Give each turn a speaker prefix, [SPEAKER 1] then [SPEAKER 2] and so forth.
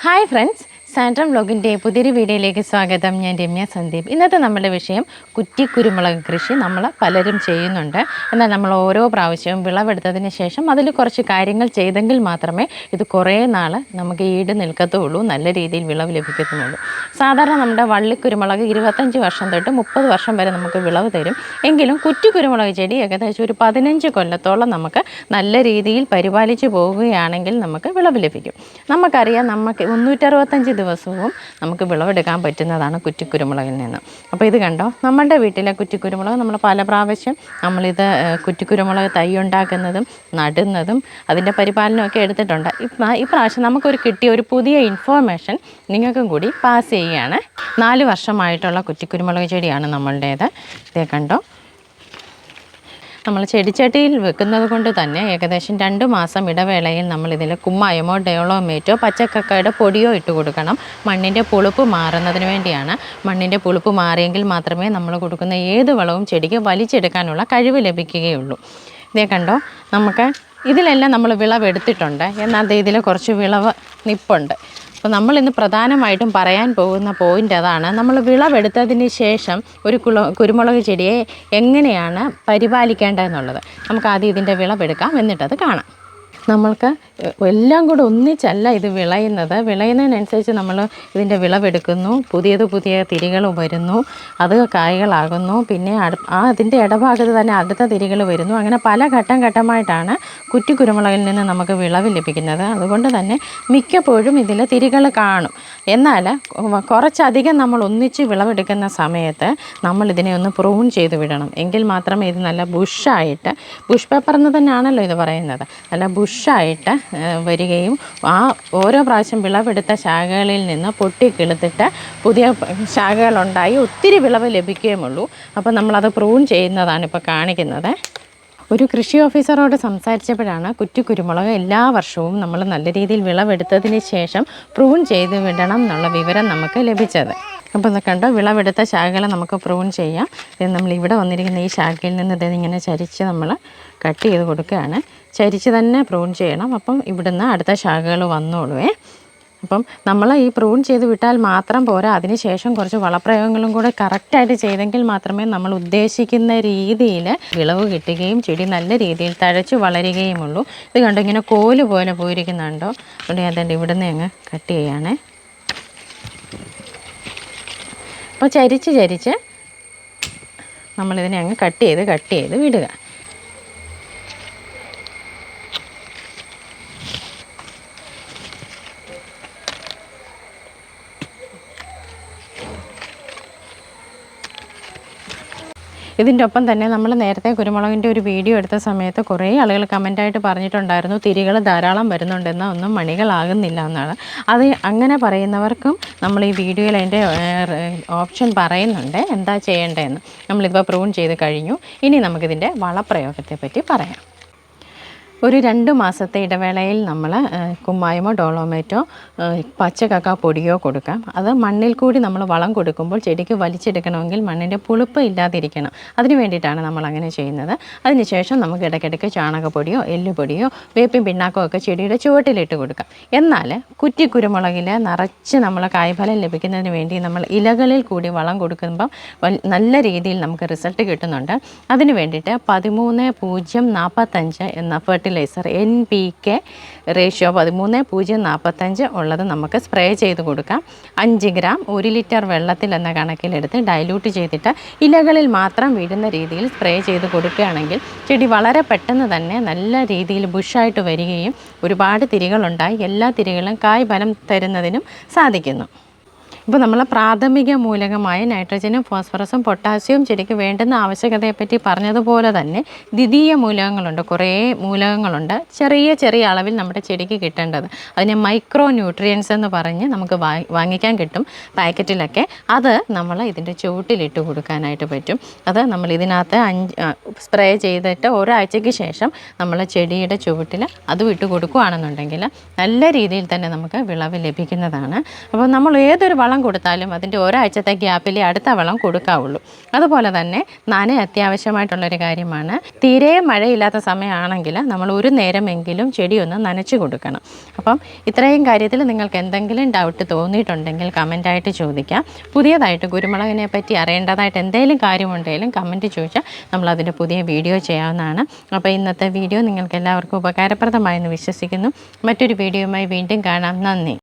[SPEAKER 1] Hi friends സാൻഡ്രം വ്ലോഗിന്റെ പുതിയൊരു വീഡിയോയിലേക്ക് സ്വാഗതം. ഞാൻ രമ്യ സന്ദീപ്. ഇന്നത്തെ നമ്മുടെ വിഷയം കുറ്റി കുരുമുളക് കൃഷി നമ്മൾ പലരും ചെയ്യുന്നുണ്ട്. എന്നാൽ നമ്മൾ ഓരോ പ്രാവശ്യവും വിളവെടുത്തതിന് ശേഷം അതിൽ കുറച്ച് കാര്യങ്ങൾ ചെയ്തെങ്കിൽ മാത്രമേ ഇത് കുറേ നാൾ നമുക്ക് ഈട് നിൽക്കത്തുള്ളൂ. നല്ല രീതിയിൽ വിളവ് ലഭിക്കത്തുള്ളൂ. സാധാരണ നമ്മുടെ വള്ളിക്കുരുമുളക് ഇരുപത്തഞ്ച് വർഷം തൊട്ട് മുപ്പത് വർഷം വരെ നമുക്ക് വിളവ് തരും. എങ്കിലും കുറ്റി കുരുമുളക് ചെടി ഏകദേശം ഒരു പതിനഞ്ച് കൊല്ലത്തോളം നമുക്ക് നല്ല രീതിയിൽ പരിപാലിച്ച് പോവുകയാണെങ്കിൽ നമുക്ക് വിളവ് ലഭിക്കും. നമുക്കറിയാം നമുക്ക് മുന്നൂറ്ററുപത്തഞ്ച് ദിവസവും നമുക്ക് വിളവെടുക്കാൻ പറ്റുന്നതാണ് കുറ്റിക്കുരുമുളകിൽ നിന്ന്. അപ്പോൾ ഇത് കണ്ടോ? നമ്മളുടെ വീട്ടിലെ കുറ്റിക്കുരുമുളക് നമ്മൾ പല പ്രാവശ്യം നമ്മളിത് കുറ്റിക്കുരുമുളക് തൈ ഉണ്ടാക്കുന്നതും നടുന്നതും അതിന്റെ പരിപാലനമൊക്കെ എടുത്തിട്ടുണ്ട്. ഈ പ്രാവശ്യം നമുക്കൊരു കിട്ടിയ ഒരു പുതിയ ഇൻഫോർമേഷൻ നിങ്ങൾക്കും കൂടി പാസ് ചെയ്യുകയാണ്. നാല് വർഷമായിട്ടുള്ള കുറ്റിക്കുരുമുളക് ചെടിയാണ് നമ്മളുടേത്. ഇതേ കണ്ടോ? നമ്മൾ ചെടിച്ചട്ടിയിൽ വെക്കുന്നത് കൊണ്ട് തന്നെ ഏകദേശം രണ്ട് മാസം ഇടവേളയിൽ നമ്മൾ ഇതിൽ കുമ്മായമോ ഡയോളോമേറ്റോ പച്ചക്കക്കയുടെ പൊടിയോ ഇട്ട് കൊടുക്കണം. മണ്ണിന്റെ പുളിപ്പ് മാറുന്നതിന് വേണ്ടിയാണ്. മണ്ണിന്റെ പുളിപ്പ് മാറിയെങ്കിൽ മാത്രമേ നമ്മൾ കൊടുക്കുന്ന ഏത് വളവും ചെടിക്ക് വലിച്ചെടുക്കാനുള്ള കഴിവ് ലഭിക്കുകയുള്ളൂ. ഇതേ കണ്ടോ? നമുക്ക് ഇതിലെല്ലാം നമ്മൾ വിളവെടുത്തിട്ടുണ്ട്. എന്നാൽ ഇതിൽ കുറച്ച് വിളവ് നിപ്പുണ്ട്. അപ്പോൾ നമ്മൾ ഇന്ന് പ്രധാനമായിട്ടും പറയാൻ പോകുന്ന പോയിന്റ് അതാണ്. നമ്മൾ വിളവെടുത്തതിന് ശേഷം ഒരു കുള കുരുമുളക് ചെടിയെ എങ്ങനെയാണ് പരിപാലിക്കേണ്ടതെന്നുള്ളത്. നമുക്ക് ആദ്യം ഇതിന്റെ വിളവെടുക്കാം. എന്നിട്ടത് കാണാം. നമ്മൾക്ക് എല്ലാം കൂടെ ഒന്നിച്ചല്ല ഇത് വിളയുന്നത്. വിളയുന്നതിനനുസരിച്ച് നമ്മൾ ഇതിന്റെ വിളവെടുക്കുന്നു. പുതിയത് പുതിയ തിരികൾ വരുന്നു. അത് കായ്കളാകുന്നു. പിന്നെ ആ അതിന്റെ ഇടഭാഗത്ത് തന്നെ അടുത്ത തിരികൾ വരുന്നു. അങ്ങനെ പല ഘട്ടം ഘട്ടമായിട്ടാണ് കുറ്റി കുരുമുളകിൽ നിന്ന് നമുക്ക് വിളവ് ലഭിക്കുന്നത്. അതുകൊണ്ട് തന്നെ മിക്കപ്പോഴും ഇതിൽ തിരികൾ കാണും. എന്നാൽ കുറച്ചധികം നമ്മൾ ഒന്നിച്ച് വിളവെടുക്കുന്ന സമയത്ത് നമ്മൾ ഇതിനെ ഒന്ന് പ്രൂൺ ചെയ്ത് വിടണം. എങ്കിൽ മാത്രമേ ഇത് നല്ല ബുഷായിട്ട് ബുഷ് പേപ്പർ എന്ന് തന്നെയാണല്ലോ ഇത് പറയുന്നത്. നല്ല ബുഷായിട്ട് വരികയും ആ ഓരോ പ്രാവശ്യം വിളവെടുത്ത ശാഖകളിൽ നിന്ന് പൊട്ടി കിളുത്തിട്ട് പുതിയ ശാഖകളുണ്ടായി ഒത്തിരി വിളവ് ലഭിക്കുകയുമുള്ളൂ. അപ്പോൾ നമ്മളത് പ്രൂൺ ചെയ്യുന്നതാണ് ഇപ്പോൾ കാണിക്കുന്നത്. ഒരു കൃഷി ഓഫീസറോട് സംസാരിച്ചപ്പോഴാണ് കുറ്റി കുരുമുളക് എല്ലാ വർഷവും നമ്മൾ നല്ല രീതിയിൽ വിളവെടുത്തതിന് ശേഷം പ്രൂൺ ചെയ്ത് വിടണം എന്നുള്ള വിവരം നമുക്ക് ലഭിച്ചത്. അപ്പോൾ ഇതൊക്കെ കണ്ടോ? വിളവെടുത്ത ശാഖകളെ നമുക്ക് പ്രൂൺ ചെയ്യാം. ഇത് നമ്മൾ ഇവിടെ വന്നിരിക്കുന്ന ഈ ശാഖയിൽ നിന്ന് ഇത് ഇങ്ങനെ ചരിച്ച് നമ്മൾ കട്ട് ചെയ്ത് കൊടുക്കുകയാണ്. ചരിച്ച് തന്നെ പ്രൂൺ ചെയ്യണം. അപ്പം ഇവിടുന്ന് അടുത്ത ശാഖകൾ വന്നോളുവേ. അപ്പം നമ്മൾ ഈ പ്രൂൺ ചെയ്ത് വിട്ടാൽ മാത്രം പോരാ. അതിനുശേഷം കുറച്ച് വളപ്രയോഗങ്ങളും കൂടെ കറക്റ്റായിട്ട് ചെയ്തെങ്കിൽ മാത്രമേ നമ്മൾ ഉദ്ദേശിക്കുന്ന രീതിയിൽ വിളവ് കിട്ടുകയും ചെടി നല്ല രീതിയിൽ തഴച്ച് വളരുകയുമുള്ളൂ. ഇത് കണ്ടോ? ഇങ്ങനെ കോൽ പോലെ പോയിരിക്കുന്നുണ്ടോ? അതുകൊണ്ട് ഞാൻ തന്നെ ഇവിടുന്ന് അങ്ങ് കട്ട് ചെയ്യുകയാണേ. അപ്പോൾ ചരിച്ച് ചരിച്ച് നമ്മളിതിനെ അങ്ങ് കട്ട് ചെയ്ത് കട്ട് ചെയ്ത് വിടുക. ഇതിന്റെ ഒപ്പം തന്നെ നമ്മൾ നേരത്തെ കുരുമുളകിന്റെ ഒരു വീഡിയോ എടുത്ത സമയത്ത് കുറേ ആളുകൾ കമന്റായിട്ട് പറഞ്ഞിട്ടുണ്ടായിരുന്നു തിരികൾ ധാരാളം വരുന്നുണ്ടെന്ന് ഒന്നും മണികളാകുന്നില്ല എന്നാണ്. അത് അങ്ങനെ പറയുന്നവർക്കും നമ്മൾ ഈ വീഡിയോയിൽ അതിന്റെ ഓപ്ഷൻ പറയുന്നുണ്ട് എന്താ ചെയ്യേണ്ടതെന്ന്. നമ്മളിപ്പോൾ പ്രൂൺ ചെയ്ത് കഴിഞ്ഞു. ഇനി നമുക്കിതിന്റെ വളപ്രയോഗത്തെ പറ്റി പറയാം. ഒരു രണ്ട് മാസത്തെ ഇടവേളയിൽ നമ്മൾ കുമ്മായമോ ഡോളോമേറ്റോ പച്ചക്കക്ക പൊടിയോ കൊടുക്കാം. അത് മണ്ണിൽ കൂടി നമ്മൾ വളം കൊടുക്കുമ്പോൾ ചെടിക്ക് വലിച്ചെടുക്കണമെങ്കിൽ മണ്ണിന്റെ പുളിപ്പ് ഇല്ലാതിരിക്കണം. അതിന് വേണ്ടിയിട്ടാണ് നമ്മൾ അങ്ങനെ ചെയ്യുന്നത് അതിനുശേഷം നമുക്ക് ഇടയ്ക്കിടയ്ക്ക് ചാണകപ്പൊടിയോ എല്ലുപൊടിയോ വേപ്പിൻ പിണ്ണാക്കോ ഒക്കെ ചെടിയുടെ ചുവട്ടിലിട്ട് കൊടുക്കാം. എന്നാൽ കുറ്റി കുരുമുളകിൽ നിറച്ച് നമ്മൾ കായ്ഫലം ലഭിക്കുന്നതിന് വേണ്ടി നമ്മൾ ഇലകളിൽ കൂടി വളം കൊടുക്കുമ്പം നല്ല രീതിയിൽ നമുക്ക് റിസൾട്ട് കിട്ടുന്നുണ്ട്. അതിന് വേണ്ടിയിട്ട് പതിമൂന്ന് പൂജ്യം നാൽപ്പത്തഞ്ച് എന്ന fertiliser N P K ratio പതിമൂന്ന് പൂജ്യം നാൽപ്പത്തഞ്ച് ഉള്ളത് നമുക്ക് സ്പ്രേ ചെയ്ത് കൊടുക്കാം. അഞ്ച് ഗ്രാം ഒരു ലിറ്റർ വെള്ളത്തിൽ എന്ന കണക്കിലെടുത്ത് ഡൈല്യൂട്ട് ചെയ്തിട്ട് ഇലകളിൽ മാത്രം വീഴുന്ന രീതിയിൽ സ്പ്രേ ചെയ്ത് കൊടുക്കുകയാണെങ്കിൽ ചെടി വളരെ പെട്ടെന്ന് തന്നെ നല്ല രീതിയിൽ ബുഷായിട്ട് വരികയും ഒരുപാട് തിരികളുണ്ടായി. എല്ലാ തിരികളും കായ് ഫലം തരുന്നതിനും സാധിക്കുന്നു. ഇപ്പോൾ നമ്മൾ പ്രാഥമിക മൂലകമായ നൈട്രജനും ഫോസ്ഫറസും പൊട്ടാസ്യവും ചെടിക്ക് വേണ്ടുന്ന ആവശ്യകതയെപ്പറ്റി പറഞ്ഞതുപോലെ തന്നെ ദ്വിതീയ മൂലകങ്ങളുണ്ട്. കുറേ മൂലകങ്ങളുണ്ട്. ചെറിയ ചെറിയ അളവിൽ നമ്മുടെ ചെടിക്ക് കിട്ടേണ്ടത്. അതിനെ മൈക്രോ ന്യൂട്രിയൻസ് എന്ന് പറഞ്ഞ് നമുക്ക് വാങ്ങിക്കാൻ കിട്ടും പാക്കറ്റിലൊക്കെ. അത് നമ്മൾ ഇതിന്റെ ചുവട്ടിലിട്ട് കൊടുക്കാനായിട്ട് പറ്റും. അത് നമ്മൾ ഇതിനകത്ത് അഞ്ച് സ്പ്രേ ചെയ്തിട്ട് ഒരാഴ്ചയ്ക്ക് ശേഷം നമ്മൾ ചെടിയുടെ ചുവട്ടിൽ അത് ഇട്ട് കൊടുക്കുകയാണെന്നുണ്ടെങ്കിൽ നല്ല രീതിയിൽ തന്നെ നമുക്ക് വിളവ് ലഭിക്കുന്നതാണ്. അപ്പോൾ നമ്മൾ ഏതൊരു വളം കൊടുത്താലും അതിന്റെ ഒരാഴ്ചത്തെ ഗ്യാപ്പിൽ അടുത്ത വളം കൊടുക്കാവുള്ളൂ. അതുപോലെ തന്നെ നന അത്യാവശ്യമായിട്ടുള്ളൊരു കാര്യമാണ്. തീരെ മഴയില്ലാത്ത സമയമാണെങ്കിൽ നമ്മൾ ഒരു നേരമെങ്കിലും ചെടിയൊന്ന് നനച്ചു കൊടുക്കണം. അപ്പം ഇത്രയും കാര്യത്തിൽ നിങ്ങൾക്ക് എന്തെങ്കിലും ഡൗട്ട് തോന്നിയിട്ടുണ്ടെങ്കിൽ കമന്റായിട്ട് ചോദിക്കാം. പുതിയതായിട്ട് കുരുമുളകിനെ പറ്റി അറിയേണ്ടതായിട്ട് എന്തെങ്കിലും കാര്യമുണ്ടെങ്കിലും കമന്റ് ചോദിച്ചാൽ നമ്മളതിന്റെ പുതിയ വീഡിയോ ചെയ്യാവുന്നതാണ്. അപ്പോൾ ഇന്നത്തെ വീഡിയോ നിങ്ങൾക്ക് എല്ലാവർക്കും ഉപകാരപ്രദമായെന്ന് വിശ്വസിക്കുന്നു. മറ്റൊരു വീഡിയോയുമായി വീണ്ടും കാണാം. നന്ദി.